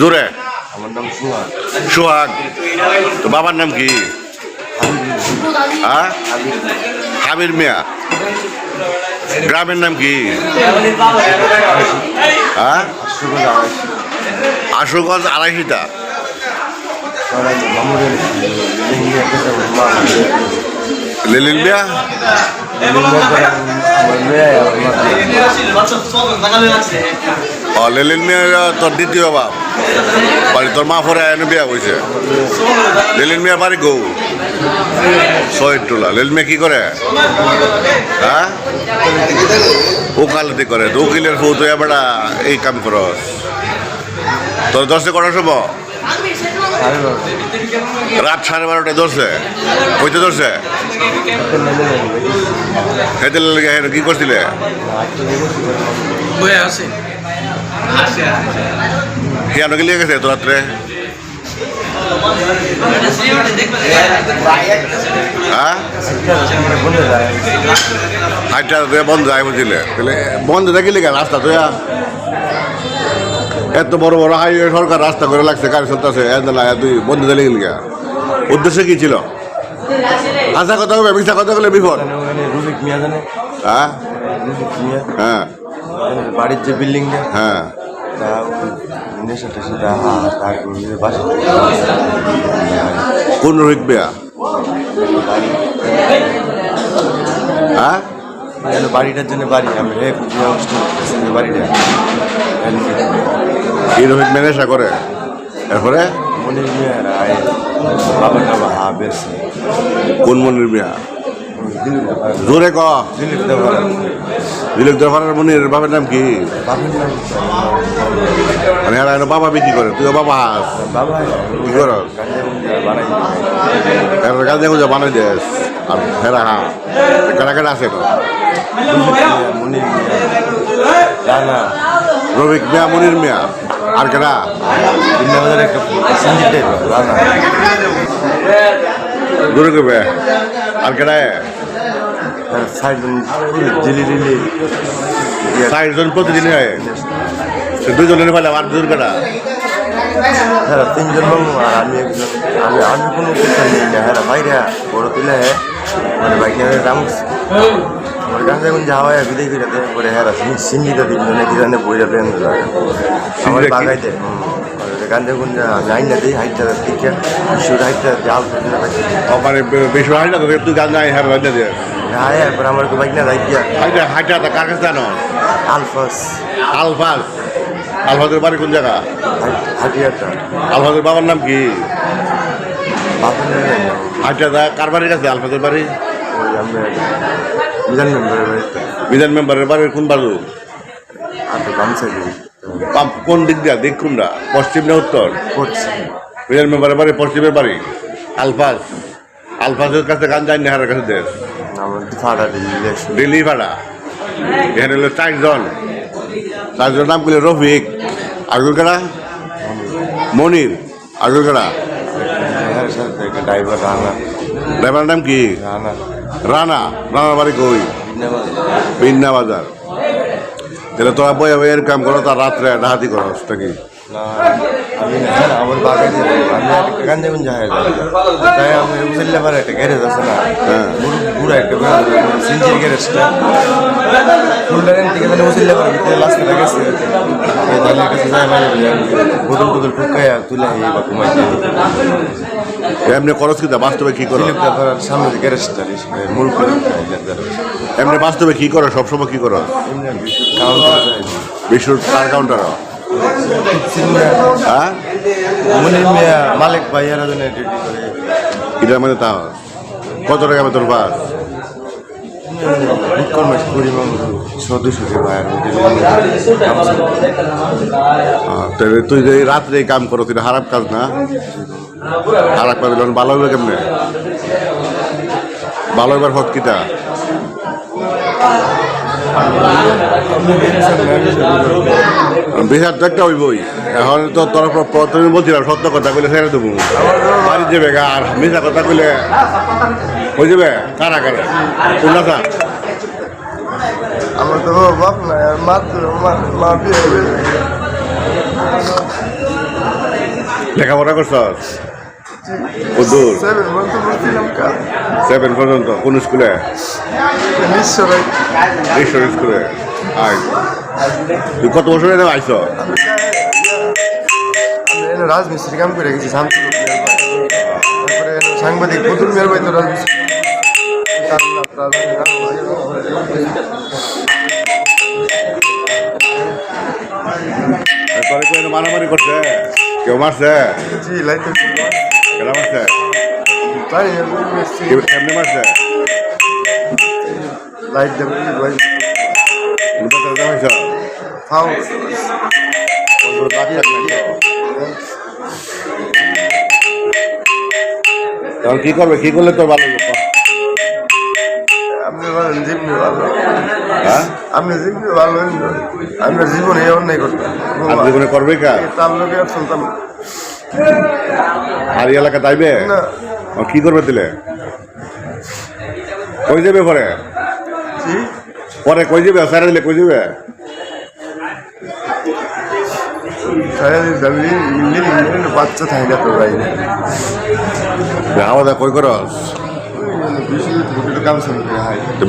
জোরে। আমার নাম সুহাগ সোহাগ তো বাবার নাম কি? হ্যাঁ? হাবির মিয়া। গ্রামের নাম কি? হ্যাঁ? আশুগঞ্জ আড়াইশিটা। লিলিন মিয়া? আমার মেয়ে লিলিন মিয়া তোর দ্বিতীয় বাপ বাড়ি তোর মা ফরে এনে বিয়া হয়েছে লিলিন মিয়া বাড়ি গৌ শহীদ টোলা লিলিন মিয়া কি করে হ্যাঁ ওকালতি করে তো উকিলের ফৌ তো এবারা এই কাম করস তোর দশে সাড়ে বারো রাত সাড়ে বারোটায় ধরছে কইতে ধরছে খেতে লেগে কি করছিলে হিয়ানো কি লেগে গেছে তো রাত্রে হ্যাঁ তো বন্ধ যায় বুঝলে তাহলে বন্ধ লেগে রাস্তা তো এত বড় বড় হাইওয়ে সরকার রাস্তা করে লাগছে গাড়ি চলতেছে তুই বন্ধ দিলে গেলি উদ্দেশ্য কি ছিল? আশা কথা হবে মিথ্যা কথা বলে বিপদ। হ্যাঁ হ্যাঁ। বাড়ির যে বিল্ডিংটা হ্যাঁ। তা নেশা টেশা বাসা। কোন রোহিত বেয়া হ্যাঁ? বাড়িটার জন্য বাড়ি আমি বাড়িটা। এই রোহিত ম্যানেজা করে? এরপরে? মনির মিয়া বাবার নাম হা বেশি। কোন মনির মিয়া? জোরে ক। দিলীপ দেওয়ার দিলীপ মনির বাবার নাম কি? মানে এরা বাবা বিক্রি করে তুই বাবা হাস কি এরা গাঁজা গুজা বানাই দেস। আর হেরা হা কেনা কেনা আছে রবিক মিয়া, মনির মিয়া, আর রানা দূরে করবে আর কেনা সাইড দিলি দিলি ষাট জন প্রতিদিন হয় দুজনের ফেলে আর দূর কেনা হ্যাঁ তিনজন বাবু আর আমি একজন আমি আমি কোনো কিছু নেই। না হ্যাঁ বাইরে বড় তুলে হ্যাঁ মানে বাইক রাম আমার গাঁজা গুঞ্জা হাওয়ায় বিদায় করে দেয় পরে হ্যাঁ সিঙ্গিটা দিন নাকি জানে বইটা প্লেন আমার কি? বাগাইতে গুঞ্জা আমি আইন না দিই হাইটটা দিকে বিশুর হাইটটা জাল মানে বেশি হয় না তুই হ্যাঁ দিয়ে হ্যাঁ এরপর আমার বাইক না রাইট দিয়া হাইটা হাইটা তা কার কাছে জানো? আলফাস। আলফাজ আলফাজের বাড়ি কোন জায়গা? হাটিয়াটা আলফাজের বাবার নাম কি? হাইটা দা কার বাড়ির কাছে? আলফাজের বাড়ি? মিজান মেম্বারের বাড়িতে। বিধান মেম্বারের বাড়ির কোন বাজু কোন দিক দিয়া? দিক কোনটা? পশ্চিম না উত্তর? বিধান মেম্বারের বাড়ি পশ্চিমের বাড়ি। আলফাজ আলফাজের কাছে গান যায় নেহারের কাছে দেশ। দিল্লি ভাড়া এখানে হলো চারজন। নাম করলে রফিক আগুল মনির। আগুল কারা ড্রাইভার রানা। ড্রাইভারের নাম কি? রানা। রানা। রানার বাড়ি কই? বিন্না বাজার তাহলে তোরা বয়ে বইয়ের কাম করো তার রাত্রে ডাহাতি করস নাকি? আমি না হ্যাঁ আমার দিয়ে আমি একটা গাঞ্জা গুঞ্জা হয়ে যাই তাই আমি উচিল্লা পারে একটা গ্যারেজ আছে না হ্যাঁ। বুড়ো বুড়া একটা সিনজির গ্যারেজটা ফুলডারেন থেকে তাহলে উচিল্লা পারে ভিতরে লাস্টে গেছে। দালের কাছে যায় মানে বোতল টোতল ঠুকাইয়া তুলে এই বা ঘুমাই এমনি খরচ কিনা বাস্তবে কি করো? সামনে গ্যারেজটা মূল করে এমনি বাস্তবে কি করো? সবসময় কি করো? বিশুর কার কাউন্টার হ্যাঁ? মনির মিয়া মালিক ভাই এরা জন্য ডিউটি করে। এটার মানে তা কত টাকা বেতন পাস? কর্মেশ কুড়ি সদস্য ভাইয়ের আহ, তাহলে তুই যে রাত্রে কাম করো তুই খারাপ কাজ না? খারাপ কাজ ভালো হবে কেমনে? ভালো হবার হত কিটা বিচার তো একটা এখন তো তোর বলছিলাম সত্য কথা কইলে সেটা দেবো। বাড়ি যাবে আর মিথ্যা কথা কইলে হয়ে যাবে কারা কারা কোন আমার তো বাপ না মাত্র মা লেখাপড়া করছ বন্ধ করছিলাম সেভেন পর্যন্ত কোন স্কুলে? ঈশ্বর স্কুলে। আয় তুই কত বছর এনে আইস রাজমিস্ত্রি কাম করে গেছি শান্তি তারপরে সাংবাদিক প্রতুল মেয়ের বাড়িতে রাজমিস্ত্রি মারামারি করছে? কেউ মারছে? জি লাইতে কেন মারছে তাই কেউ- কেমনে মারছে? লাইট দেবো লাইট তো দেখাইছ খাও তখন কি করবে? কি করলে তোর ভালো হতো? আপনি বলেন ভালো। হ্যাঁ? আপনি জীবনে ভালো আমরা জীবনে অন্যায় করতাম। জীবনে করবে কা? তার লোকে। আর এই এলাকা তাইবে? কি করবে দিলে কই যাবে পরে? পরে কই যাবে? স্যারে দিলে কই যাবে? বাচ্চা থাকে না তো ভাই। কই করস?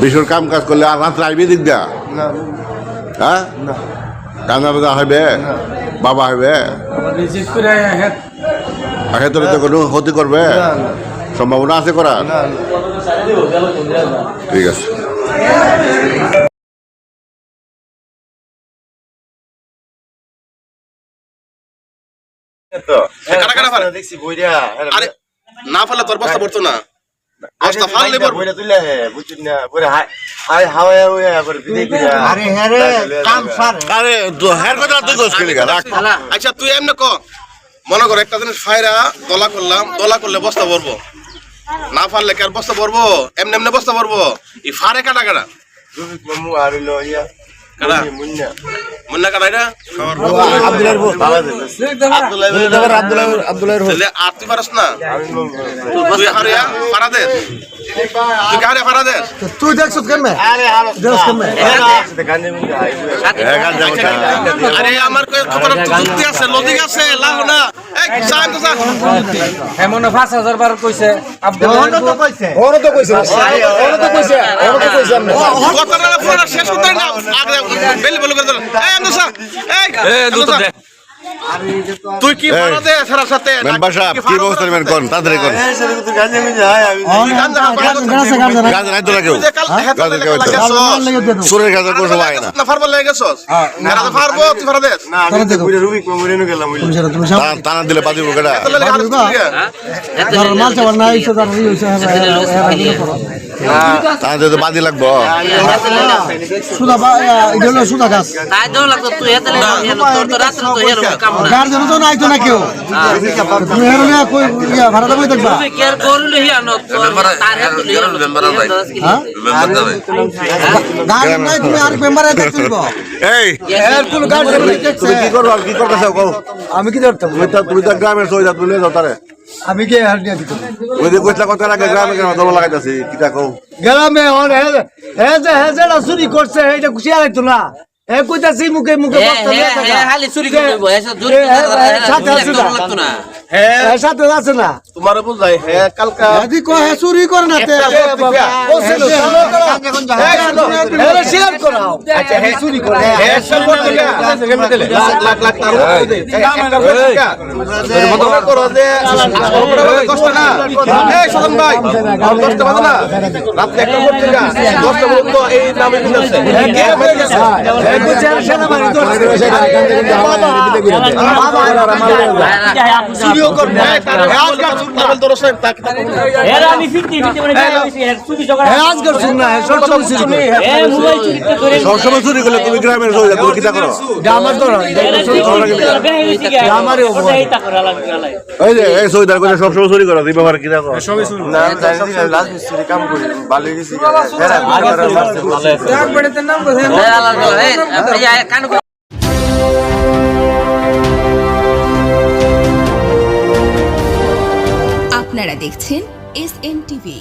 বিশুর কাম কাজ করলে আর রাত্রে আইবি দিক দা হ্যাঁ? না। কান্না বাজা হইবে বাবা হইবে হেড তো কোনো ক্ষতি করবে সম্ভাবনা আছে করার ঠিক আছে। না ফেলে তোর বস্তা পড়তো না। করে করে আচ্ছা তুই এমনি ক? মনে কর একটা জিনিস ফায়রা দলা করলাম দলা করলে বস্তা ভরবো। না ফাললে কি আর বস্তা ভরবো? এমনি এমনি বস্তা ভরবো? এই ফারে কাটা কাটা। মুন্না এটা? আর তুই পারস না? আমি মামু তুই হারিয়া ফারা দে। তুই হারিয়া ফারা দে? তুই দেখছ কেন আরে আমার খবর আছে লজিক আছে লাহ না। এমন পাঁচ হাজার বার কইছে আব্দুল কথাটা পুরো শেষ করতে না। তুই কি এই। বানাতে সারা সাথে মেম্বার সাহেব কি ব্যবস্থা নেবেন কোন তাড়াতাড়ি কোন গান নাই তো কেউ গান কেউ সুরের গান কোনো সময় আয় না ফারবার লাগে গেছস এরা তো ফারবো তুই ফারা না আমি তো বুড়ে রুবিক মামু রেনু গেলাম বুঝলি দিলে বাজি কেটা তাহলে লাগে টানা দিলে তো বাজি লাগবো তাই দেও লাগতো তুই হেতে লে তোর তো রাত্রে তো হেরো কাম না গার্জেন তো নাই তো না কেউ। তুমি হেরো না কই ইয়া ভাড়াটা বই দেখবা? তুই কেয়ার করলি হিয়া হ্যাঁ আমি কি ধরতাম? তুমি তো গ্রামের সই তুমি নিয়ে যাও তারে। আমি কে হার নিয়ে দিতাম ওই যে কইলা কথা লাগে গ্রামে গ্রামে দল লাগাইতাছে কিটা কও? গ্রামে হন হে হে যে হে যে চুরি করছে এইটা খুশি আলাইতো না। হে কইতাছি মুখে মুখে বক্তা হে থাকা খালি চুরি করে দেব এসব দূর এ, এ, এ, সাথে আছে না। লাগতো সাথে আছে না তোমার বুঝাই হে কালকা যদি কয় হে চুরি করে না তে এ শেয়ার করাও আচ্ছা চুরি করে হে সব করতে লাখ লাখ লাখ টাকা দে করো যে কষ্ট না এই সদন ভাই কষ্ট হবে না রাত্রে একটা পত্রিকা দশটা পর্যন্ত এই নামে দিতেছে হে সবসময় চুরি করলে তুমি গ্রামের তুমি কিটা করো আমার তো আমারই অপমান যে এই সইদার করে সবসময় চুরি করো তুমি কিটা করো না জানি না রাজমিস্ত্রি কাম করি ভালো গেছি আপনারা দেখছেন এস এন টিভি